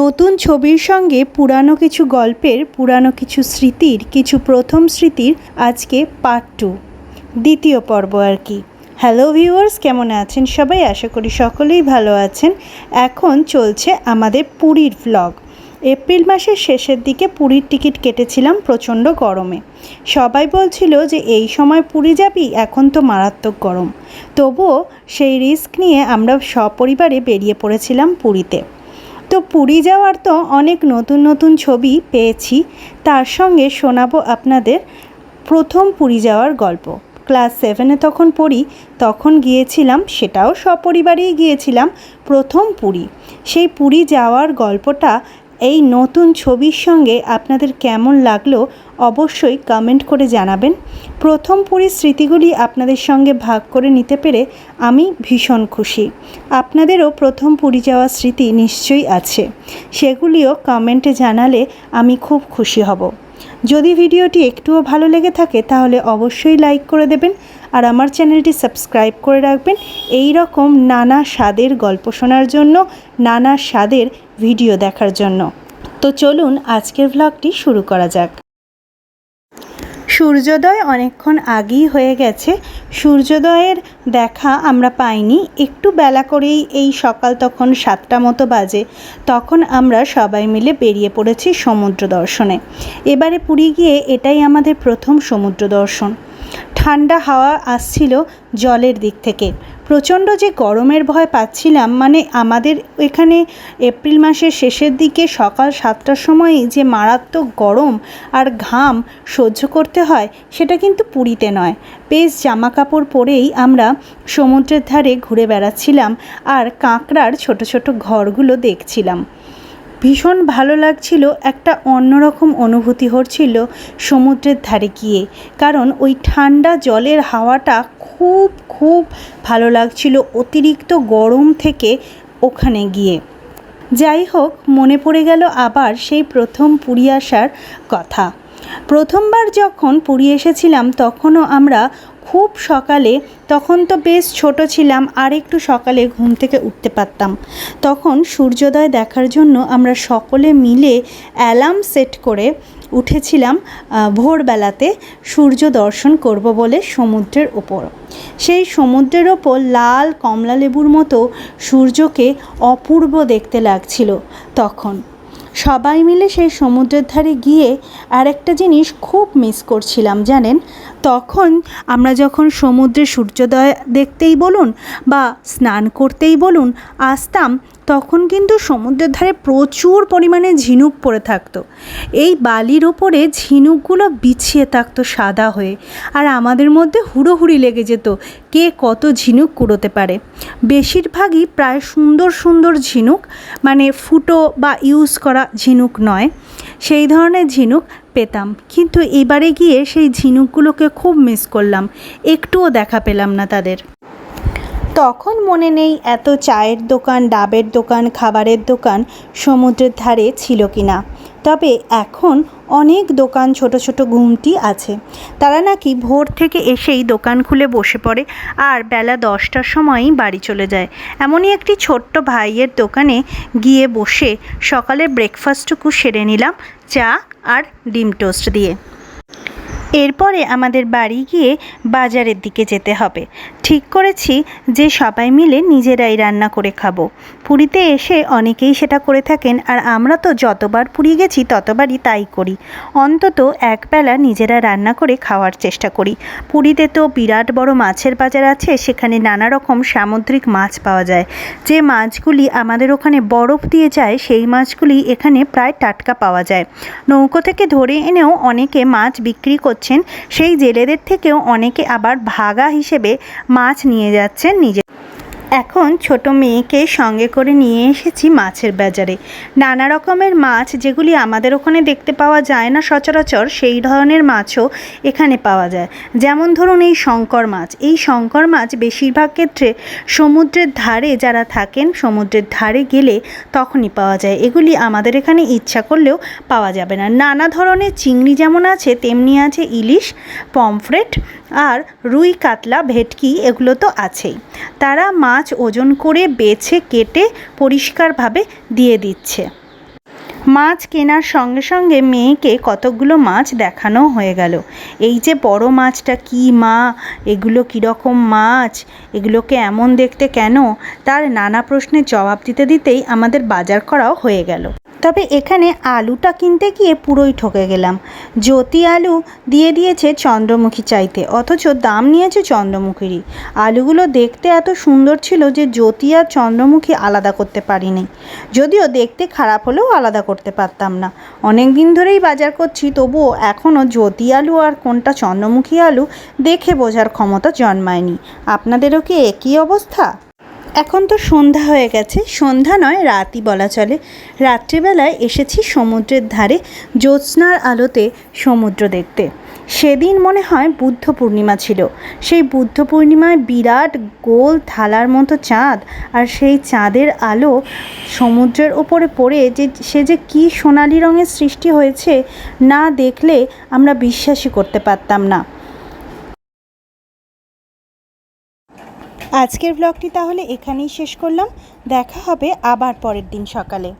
নতুন ছবির সঙ্গে পুরানো কিছু গল্পের, পুরানো কিছু স্মৃতির, কিছু প্রথম স্মৃতির আজকে পার্ট টু দ্বিতীয় পর্ব আর কি। হ্যালো ভিউয়ার্স কেমন আছেন সবাই? আশা করি সকলেই ভালো আছেন। এখন চলছে আমাদের পুরীর ভ্লগ এপ্রিল মাসের শেষের দিকে পুরীর টিকিট কেটেছিলাম প্রচণ্ড গরমে। সবাই বলছিল যে এই সময় পুরী যাবি, এখন তো মারাত্মক গরম। তবুও সেই রিস্ক নিয়ে আমরা সপরিবারে বেরিয়ে পড়েছিলাম পুরীতে। তো পুরী যাওয়ার তো অনেক নতুন নতুন ছবি পেয়েছি। তার সঙ্গে শোনাবো আপনাদের প্রথম পুরী যাওয়ার গল্প। ক্লাস সেভেনে তখন পড়ি, তখন গিয়েছিলাম, সেটাও সপরিবারেই গিয়েছিলাম প্রথম পুরী। সেই পুরী যাওয়ার গল্পটা এই নতুন ছবির সঙ্গে আপনাদের কেমন লাগল অবশ্যই কমেন্ট করে জানাবেন। প্রথম পুরীর স্মৃতিগুলি আপনাদের সঙ্গে ভাগ করে নিতে পেরে আমি ভীষণ খুশি। আপনাদেরও প্রথম পুরী যাওয়ার স্মৃতি নিশ্চয়ই আছে। সেগুলিও কমেন্টে জানালে আমি খুব খুশি হব। যদি ভিডিওটি একটুও ভালো লেগে থাকে তাহলে অবশ্যই লাইক করে দেবেন আর আমার চ্যানেলটি সাবস্ক্রাইব করে রাখবেন। এই রকম নানা স্বাদের গল্প শোনার জন্য, নানা স্বাদের ভিডিও দেখার জন্য। তো চলুন আজকের ভ্লগটি শুরু করা যাক। সূর্যোদয় অনেকক্ষণ আগেই হয়ে গেছে। সূর্যোদয়ের দেখা আমরা পাইনি। একটু বেলা করেই এই সকাল তখন সাতটা মতো বাজে। তখন আমরা সবাই মিলে বেরিয়ে পড়েছি সমুদ্র দর্শনে। এবারে পুরী গিয়ে এটাই আমাদের প্রথম সমুদ্র দর্শন। ঠান্ডা হাওয়া আসছিল জলের দিক থেকে। প্রচণ্ড যে গরমের ভয় পাচ্ছিলাম মানে আমাদের এখানে এপ্রিল মাসের শেষের দিকে সকাল সাতটার সময়ই যে মারাত্মক গরম আর ঘাম সহ্য করতে হয়, সেটা কিন্তু পুরীতে নয়। বেশ জামা কাপড় পরেই আমরা সমুদ্রের ধারে ঘুরে বেড়াচ্ছিলাম আর কাঁকড়ার ছোট ছোট ঘরগুলো দেখছিলাম। ভীষণ ভালো লাগছিল একটা অন্যরকম অনুভূতি হচ্ছিল সমুদ্রের ধারে গিয়ে। কারণ ওই ঠান্ডা জলের হাওয়াটা খুব খুব ভালো লাগছিল অতিরিক্ত গরম থেকে ওখানে গিয়ে। যাই হোক, মনে পড়ে গেল আবার সেই প্রথম পুরী আসার কথা। প্রথমবার যখন পুরী এসেছিলাম, তখনও আমরা খুব সকালে, তখন তো বেশ ছোট ছিলাম, আর একটু সকালে ঘুম থেকে উঠতে পারতাম। তখন সূর্যোদয় দেখার জন্য আমরা সকলে মিলে অ্যালার্ম সেট করে উঠেছিলাম ভোরবেলাতে সূর্য দর্শন করব বলে সমুদ্রের ওপর। সেই সমুদ্রের ওপর লাল কমলা লেবুর মতো সূর্যকে অপূর্ব দেখতে লাগছিল তখন। সবাই মিলে সেই সমুদ্রের ধারে গিয়ে আর একটা জিনিস খুব মিস করছিলাম, জানেন? তখন আমরা যখন সমুদ্রে সূর্যোদয় দেখতেই বলুন বা স্নান করতেই বলুন, আসতাম, তখন কিন্তু সমুদ্রের ধারে প্রচুর পরিমাণে ঝিনুক পড়ে থাকতো। এই বালির ওপরে ঝিনুকগুলো বিছিয়ে থাকতো সাদা হয়ে আর আমাদের মধ্যে হুড়োহুড়ি লেগে যেত কে কত ঝিনুক কুড়োতে পারে। বেশিরভাগই প্রায় সুন্দর সুন্দর ঝিনুক মানে ফুটো বা ইউজ করা ঝিনুক নয়। সেই ধরনের ঝিনুক পেতাম। কিন্তু এবারে গিয়ে সেই ঝিনুকগুলোকে খুব মিস করলাম। একটুও দেখা পেলাম না তাদের। তখন মনে নেই এত চায়ের দোকান, ডাবের দোকান, খাবারের দোকান সমুদ্রের ধারে ছিল কি না তবে এখন অনেক দোকান ছোট ছোট ঘুমটি আছে। তারা নাকি ভোর থেকে এসেই দোকান খুলে বসে পড়ে আর বেলা দশটার সময়ই বাড়ি চলে যায়। এমনই একটি ছোট্ট ভাইয়ের দোকানে গিয়ে বসে সকালের ব্রেকফাস্টটুকু সেরে নিলাম চা আর ডিম টোস্ট দিয়ে। এরপরে আমাদের বাড়ি গিয়ে বাজারের দিকে যেতে হবে। ঠিক করেছি যে সবাই মিলে নিজেরাই রান্না করে খাব। পুরীতে এসে অনেকেই সেটা করে থাকেন আর আমরা তো যতবার পুরী গেছি ততবারই তাই করি। অন্তত একবেলা নিজেরা রান্না করে খাওয়ার চেষ্টা করি। পুরীতে তো বিরাট বড় মাছের বাজার আছে, সেখানে নানা রকম সামুদ্রিক মাছ পাওয়া যায়। যে মাছগুলি আমাদের ওখানে বরফ দিয়ে যায়, সেই মাছগুলি এখানে প্রায় টাটকা পাওয়া যায়। নৌকো থেকে ধরে এনেও অনেকে মাছ বিক্রি করছেন, সেই জেলেদের থেকেও অনেকে আবার ভাগা হিসেবে মাছ নিয়ে যাচ্ছেন নিজে এখন ছোট মেয়েকে সঙ্গে করে নিয়ে এসেছি মাছের বাজারে। নানা রকমের মাছ যেগুলি আমাদের ওখানে দেখতে পাওয়া যায় না সচরাচর, সেই ধরনের মাছও এখানে পাওয়া যায়। যেমন ধরুন এই শঙ্কর মাছ। এই শঙ্কর মাছ বেশিরভাগ ক্ষেত্রে সমুদ্রের ধারে যারা থাকেন, সমুদ্রের ধারে গেলে তখনই পাওয়া যায়। এগুলি আমাদের এখানে ইচ্ছা করলেও পাওয়া যাবে না। নানা ধরনের চিংড়ি যেমন আছে, তেমনি আছে ইলিশ, পমফ্রেট আর রুই, কাতলা, ভেটকি এগুলো তো আছেই। তারা মাছ ওজন করে বেছে, কেটে পরিষ্কারভাবে দিয়ে দিচ্ছে। মাছ কেনার সঙ্গে সঙ্গে মেয়েকে কতকগুলো মাছ দেখানো হয়ে গেল। এই যে বড় মাছটা কি মা? এগুলো কীরকম মাছ? এগুলোকে এমন দেখতে কেন? তার নানা প্রশ্নের জবাব দিতে দিতেই আমাদের বাজার করাও হয়ে গেল। তবে এখানে আলুটা কিনতে গিয়ে পুরোই ঠকে গেলাম। জ্যোতি আলু দিয়ে দিয়েছে চন্দ্রমুখী চাইতে, অথচ দাম নিয়েছে চন্দ্রমুখীরই। আলুগুলো দেখতে এত সুন্দর ছিল যে জ্যোতি আর চন্দ্রমুখী আলাদা করতে পারিনি। যদিও দেখতে খারাপ হলেও আলাদা করতে পারতাম না। অনেক দিন ধরেই বাজার করছি, তবুও এখনও জ্যোতি আলু আর কোনটা চন্দ্রমুখী আলু দেখে বোঝার ক্ষমতা জন্মায়নি। আপনাদেরও কি একই অবস্থা? এখন তো সন্ধ্যা হয়ে গেছে। সন্ধ্যা নয়, রাতই বলা চলে। রাত্রিবেলায় এসেছি সমুদ্রের ধারে জ্যোৎস্নার আলোতে সমুদ্র দেখতে। সেদিন মনে হয় বুদ্ধ পূর্ণিমা ছিল। সেই বুদ্ধ পূর্ণিমায় বিরাট গোল থালার মতো চাঁদ আর সেই চাঁদের আলো সমুদ্রের ওপরে পড়ে যে, সে যে কী সোনালি রঙের সৃষ্টি হয়েছে না দেখলে আমরা বিশ্বাসই করতে পারতাম না। আজকের ব্লগটি তাহলে এখানেই শেষ করলাম। দেখা হবে আবার পরের দিন সকালে।